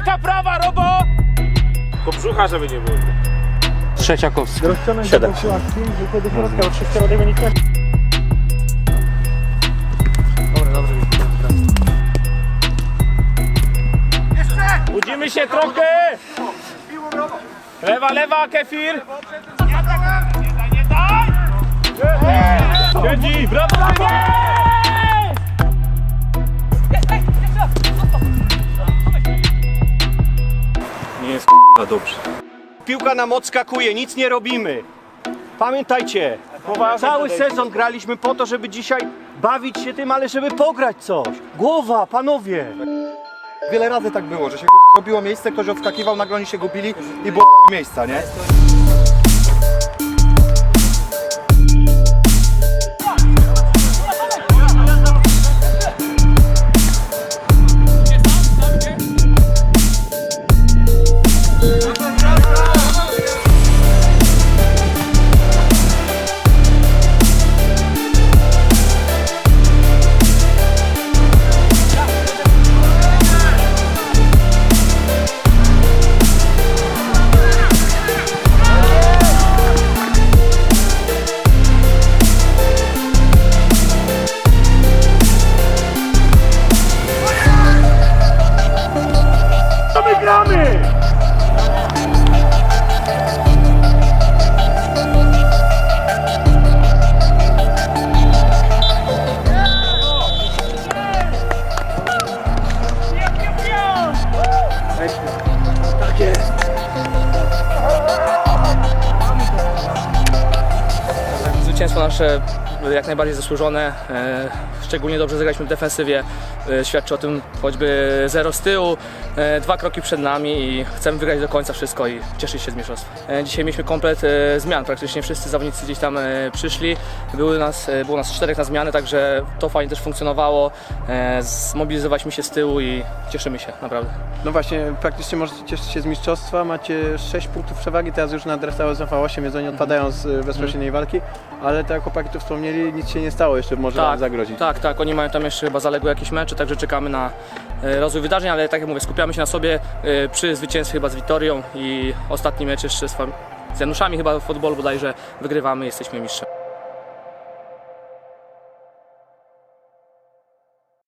prawa, Robo! Po brzucha, żeby nie było. Trzeciakowski. Rozciągnąć Siedem. taką siłę akcji, że do środka, od sześcioro tego nie kręci. Budzimy się trochę! Lewa, lewa, kefir! Nie daj, nie daj! Siedzi, brawo! Nie k***a dobrze. Piłka nam odskakuje, nic nie robimy. Pamiętajcie, cały sezon graliśmy po to, żeby dzisiaj bawić się tym, ale żeby pograć coś. Głowa, panowie. Wiele razy tak było, że się k***a, robiło miejsce, ktoś odskakiwał, nagle oni się gubili i było k***a, miejsca, nie? Zwycięstwo nasze jak najbardziej zasłużone. E, Szczególnie dobrze zagraliśmy w defensywie. E, Świadczy o tym choćby zero z tyłu, e, dwa kroki przed nami i chcemy wygrać do końca wszystko i cieszyć się z mistrzostwa. Dzisiaj mieliśmy komplet zmian, praktycznie wszyscy zawodnicy gdzieś tam przyszli. Były nas, było nas czterech na zmianę, także to fajnie też funkcjonowało. Zmobilizowaliśmy się z tyłu i cieszymy się naprawdę. No właśnie, praktycznie możecie cieszyć się z mistrzostwa, macie 6 punktów przewagi, teraz już na Dressau ZV 8, więc oni odpadają z bezpośredniej walki, ale tak jak chłopaki tu wspomnieli, nic się nie stało, jeszcze może wam zagrozić. Tak, tak, oni mają tam jeszcze chyba zaległe jakieś mecze, także czekamy na e, rozwój wydarzeń, ale tak jak mówię, skupiamy się na sobie e, przy zwycięstwie chyba z Witorią i ostatni mecz jeszcze z, fam- z Januszami chyba w futbolu bodajże wygrywamy, jesteśmy mistrzem.